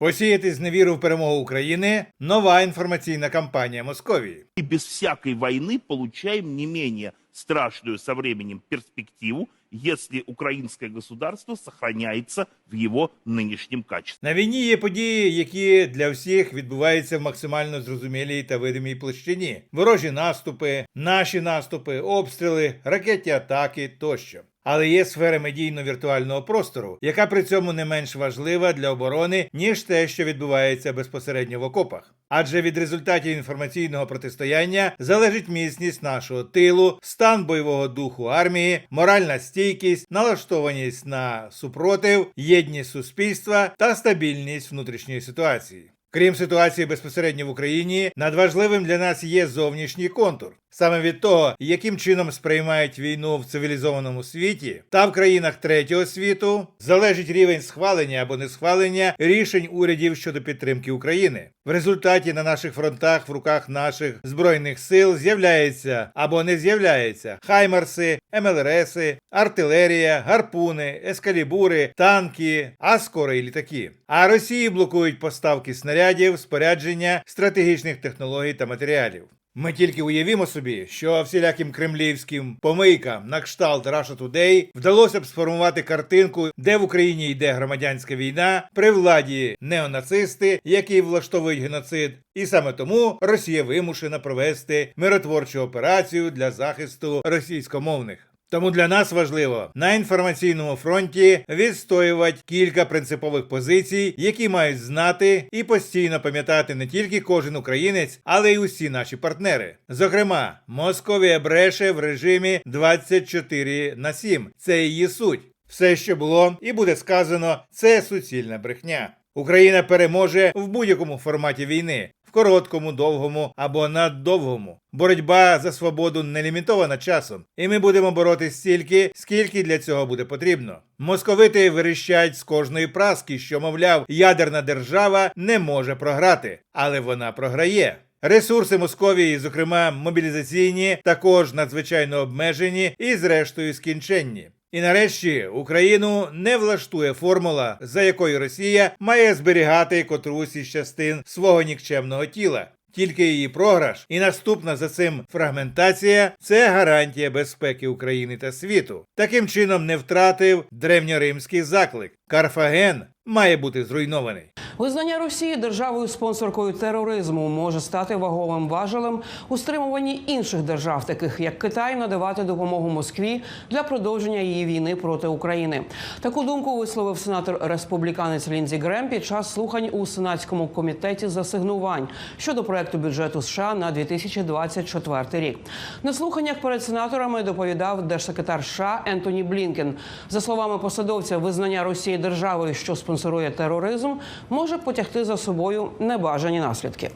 Посіяти зневіру в перемогу України нова інформаційна кампанія Московії. и без всякой войны получаем не менее страшную со временем перспективу, если украинское государство сохраняется в его нынешнем качестве. На війні є події, які для всіх відбуваються в максимально зрозумілій та видимій площині: ворожі наступи, наші наступи, обстріли, ракетні атаки тощо. Але є сфера медійно-віртуального простору, яка при цьому не менш важлива для оборони, ніж те, що відбувається безпосередньо в окопах. Адже від результатів інформаційного протистояння залежить міцність нашого тилу, стан бойового духу армії, моральна стійкість, налаштованість на супротив, єдність суспільства та стабільність внутрішньої ситуації. Крім ситуації безпосередньо в Україні, надважливим для нас є зовнішній контур. Саме від того, яким чином сприймають війну в цивілізованому світі та в країнах третього світу, залежить рівень схвалення або несхвалення рішень урядів щодо підтримки України. В результаті на наших фронтах в руках наших збройних сил з'являється або не з'являється хаймарси, МЛРСи, артилерія, гарпуни, ескалібури, танки, а скоро і літаки. А Росії блокують поставки снарядів, спорядження, стратегічних технологій та матеріалів. Ми тільки уявімо собі, що всіляким кремлівським помийкам на кшталт Russia Today вдалося б сформувати картинку, де в Україні йде громадянська війна, при владі неонацисти, які влаштовують геноцид, і саме тому Росія вимушена провести миротворчу операцію для захисту російськомовних. Тому для нас важливо на інформаційному фронті відстоювати кілька принципових позицій, які мають знати і постійно пам'ятати не тільки кожен українець, але й усі наші партнери. Зокрема, Московія бреше в режимі 24 на 7. Це її суть. Все, що було і буде сказано, це суцільна брехня. Україна переможе в будь-якому форматі війни, короткому, довгому або наддовгому. Боротьба за свободу не лімітована часом, і ми будемо боротись стільки, скільки для цього буде потрібно. Московити вирішать з кожної праски, що, мовляв, ядерна держава не може програти, але вона програє. Ресурси Московії, зокрема мобілізаційні, також надзвичайно обмежені і, зрештою, скінченні. І нарешті Україну не влаштує формула, за якою Росія має зберігати котрусь із частин свого нікчемного тіла. Тільки її програш і наступна за цим фрагментація це гарантія безпеки України та світу. Таким чином не втратив древньоримський заклик. Карфаген має бути зруйнований. Визнання Росії державою спонсоркою тероризму може стати ваговим важелем у стримуванні інших держав, таких як Китай, надавати допомогу Москві для продовження її війни проти України. Таку думку висловив сенатор республіканець Ліндзі Грем під час слухань у сенатському комітеті засигнувань щодо проекту бюджету США на 2024 рік. На слуханнях перед сенаторами доповідав держсекретар США Ентоні Блінкен. За словами посадовця, визнання Росії державою, що спонсорує тероризм, може потягти за собою небажані наслідки.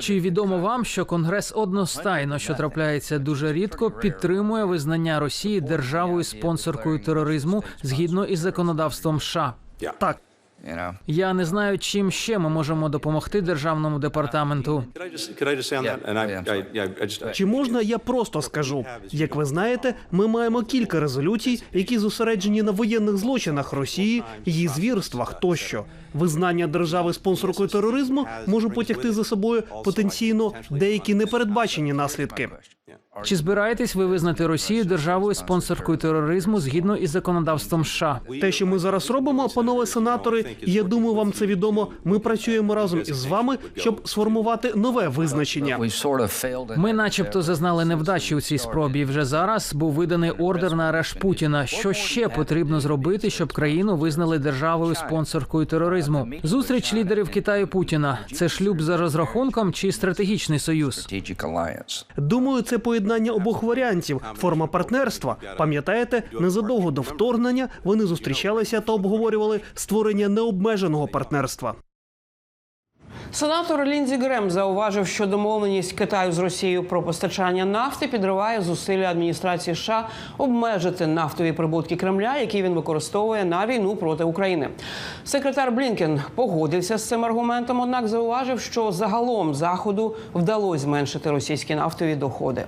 Чи відомо вам, що Конгрес одностайно, що трапляється дуже рідко, підтримує визнання Росії державою спонсоркою тероризму згідно із законодавством США? Так, Я не знаю, чим ще ми можемо допомогти державному департаменту. Чи можна я просто скажу? Як ви знаєте, ми маємо кілька резолюцій, які зосереджені на воєнних злочинах Росії, її звірствах тощо. Визнання держави спонсоркою тероризму може потягти за собою потенційно деякі непередбачені наслідки. Чи збираєтесь ви визнати Росію державою спонсоркою тероризму згідно із законодавством США? Те, що ми зараз робимо, панове сенатори, і я думаю, вам це відомо. Ми працюємо разом із вами, щоб сформувати нове визначення. Ми, начебто, зазнали невдачі у цій спробі. Вже зараз був виданий ордер на арешт Путіна. Що ще потрібно зробити, щоб країну визнали державою спонсоркою тероризму? Зустріч лідерів Китаю Путіна це шлюб за розрахунком чи стратегічний союз? Думаю, це поєднання обох варіантів. Форма партнерства. Пам'ятаєте, незадовго до вторгнення вони зустрічалися та обговорювали створення необмеженого партнерства. Сенатор Лінзі Грем зауважив, що домовленість Китаю з Росією про постачання нафти підриває зусилля адміністрації США обмежити нафтові прибутки Кремля, які він використовує на війну проти України. Секретар Блінкен погодився з цим аргументом, однак зауважив, що загалом заходу вдалося зменшити російські нафтові доходи.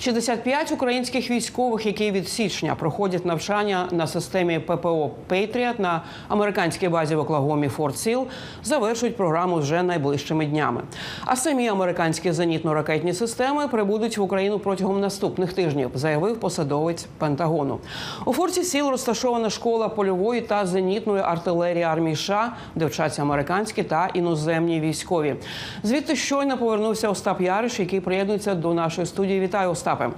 65 українських військових, які від січня проходять навчання на системі ППО Пейтріат на американській базі в Оклагомі Форт Сіл, завершують програму вже найближчими днями. А самі американські зенітно-ракетні системи прибудуть в Україну протягом наступних тижнів, заявив посадовець Пентагону. У Форті Сіл розташована школа польової та зенітної артилерії армії США, де вчаться американські та іноземні військові. Звідти щойно повернувся Остап Яриш, який приєднується до нашої студії. Вітаю, Остапе.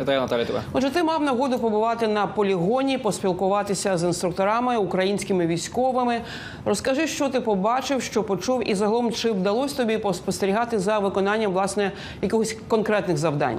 Вітаю, Наталі, тебе. Отже, ти мав нагоду побувати на полігоні, поспілкуватися з інструкторами, українськими військовими. Розкажи, що ти побачив, що почув, і загалом чи вдалося тобі поспостерігати за виконанням власне якихось конкретних завдань?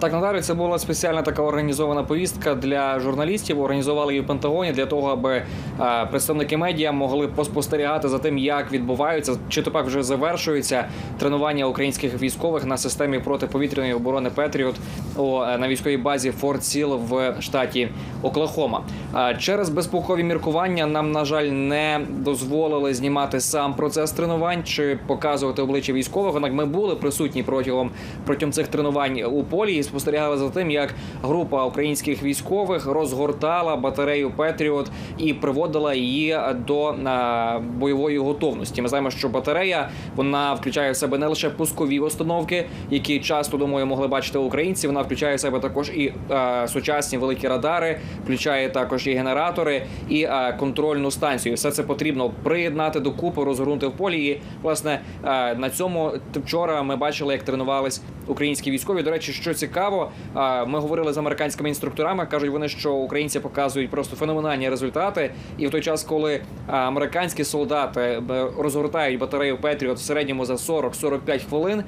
Так, Наталі, це була спеціальна така організована повістка для журналістів. Організували її в Пентагоні для того, аби е, представники медіа могли поспостерігати за тим, як відбуваються чи то пак вже завершується тренування українських військових на системі протиповітряної оборони Петріот е, на військовій базі Форт Сіл в штаті Оклахома. Е, через безпекові міркування нам, на жаль, не дозволили знімати сам процес тренувань чи показувати обличчя військових. Однак ми були присутні протягом протягом цих тренувань у полі спостерігали за тим, як група українських військових розгортала батарею Петріот і приводила її до е, бойової готовності. Ми знаємо, що батарея вона включає в себе не лише пускові установки, які часто думаю могли бачити українці. Вона включає в себе також і е, сучасні великі радари, включає також і генератори, і е, контрольну станцію. Все це потрібно приєднати до купи, розгорнути в полі. І власне е, на цьому вчора ми бачили, як тренувались українські військові. До речі, що цікаво, е, ми говорили з американськими інструкторами. кажуть вони, що українці показують просто феноменальні результати. І в той час, коли американські солдати е, розгортають батарею Петріот в середньому за 40-45 хвилин,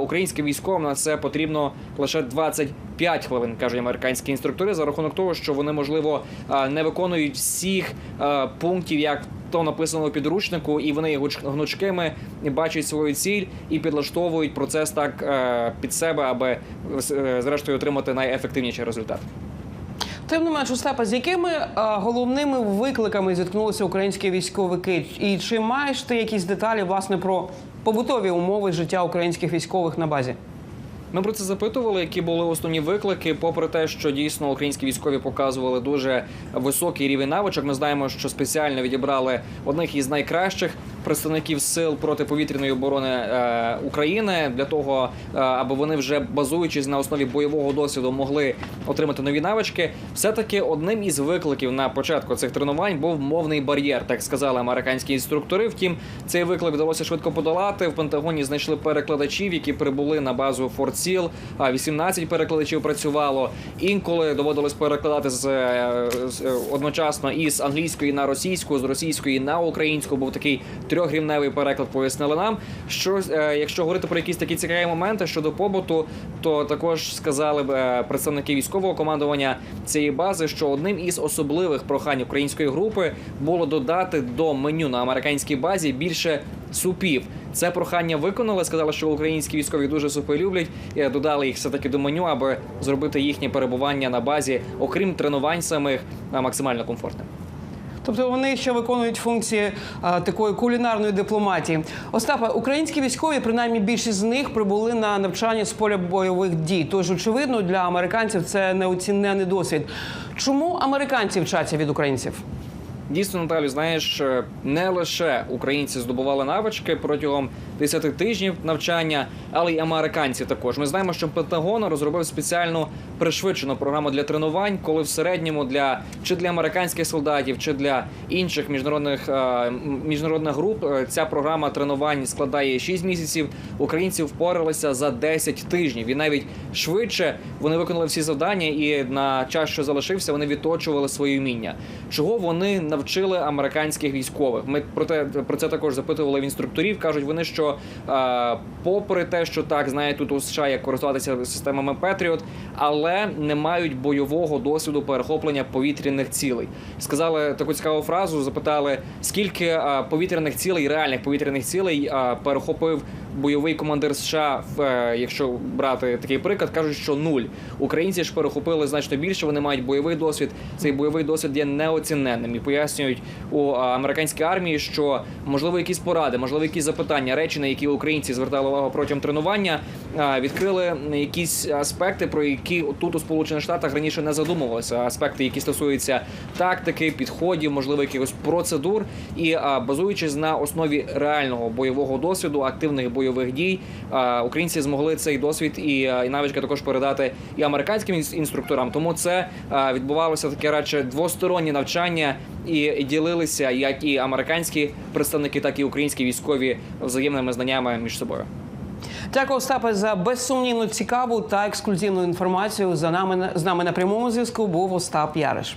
українським військовим на це потрібно лише 25 хвилин, кажуть американські інструктори, за рахунок того, що вони можливо не виконують всіх пунктів, як то написано у підручнику, і вони гнучкими бачать свою ціль і підлаштовують процес так е, під себе, аби е, зрештою отримати найефективніший результат. Тим не менш, Остапа, з якими е, головними викликами зіткнулися українські військовики? І чи маєш ти якісь деталі власне про побутові умови життя українських військових на базі? Ми про це запитували, які були основні виклики. Попри те, що дійсно українські військові показували дуже високий рівень навичок. Ми знаємо, що спеціально відібрали одних із найкращих представників сил протиповітряної оборони е, України для того, е, аби вони вже базуючись на основі бойового досвіду могли отримати нові навички. Все таки одним із викликів на початку цих тренувань був мовний бар'єр, так сказали американські інструктори. Втім, цей виклик вдалося швидко подолати. В Пентагоні знайшли перекладачів, які прибули на базу Форт Сіл. А 18 перекладачів працювало. Інколи доводилось перекладати з, е, з одночасно із англійської на російську, з російської на українську. Був такий трьохрівневий переклад. Пояснили нам. Що е, якщо говорити про якісь такі цікаві моменти щодо побуту, то також сказали б е, представники військового командування цієї бази, що одним із особливих прохань української групи було додати до меню на американській базі більше супів. Це прохання виконали. Сказали, що українські військові дуже супи люблять. І додали їх все таки до меню, аби зробити їхнє перебування на базі, окрім тренувань самих, максимально комфортним. Тобто вони ще виконують функції а, такої кулінарної дипломатії. Остапа, українські військові, принаймні більшість з них прибули на навчання з поля бойових дій. Тож, очевидно, для американців це неоцінений досвід. Чому американці вчаться від українців? Дійсно, Наталю, знаєш, е, не лише українці здобували навички протягом 10 тижнів навчання, але й американці також. Ми знаємо, що Пентагон розробив спеціальну пришвидшену програму для тренувань, коли в середньому для чи для американських солдатів, чи для інших міжнародних е, міжнародних груп е, ця програма тренувань складає 6 місяців. Українці впоралися за 10 тижнів, і навіть швидше вони виконали всі завдання, і на час, що залишився, вони відточували свої вміння. Чого вони навчили американських військових? Ми про те про це також запитували в інструкторів. кажуть вони, що е, попри те, що так знає тут у США як користуватися системами Петріот, але не мають бойового досвіду перехоплення повітряних цілей. Сказали таку цікаву фразу. Запитали, скільки е, повітряних цілей, реальних повітряних цілей е, перехопив бойовий командир США, е, якщо брати такий приклад, кажуть, що нуль. Українці ж перехопили значно більше. Вони мають бойовий досвід. Цей бойовий досвід є неоціненним. І пояснюють, у американській армії, що можливо якісь поради, можливо, якісь запитання, речі, на які українці звертали увагу протягом тренування, відкрили якісь аспекти, про які тут у Сполучених Штатах раніше не задумувалися. Аспекти, які стосуються тактики, підходів, можливо, якихось процедур, і базуючись на основі реального бойового досвіду, активних бойових дій, українці змогли цей досвід і, і навички також передати і американським інструкторам. Тому це відбувалося таке радше двостороннє навчання і ділилися як і американські представники, так і українські військові взаємними знаннями між собою. Дякую, Остапе, за безсумнівно цікаву та ексклюзивну інформацію. За нами з нами на прямому зв'язку був Остап Яриш.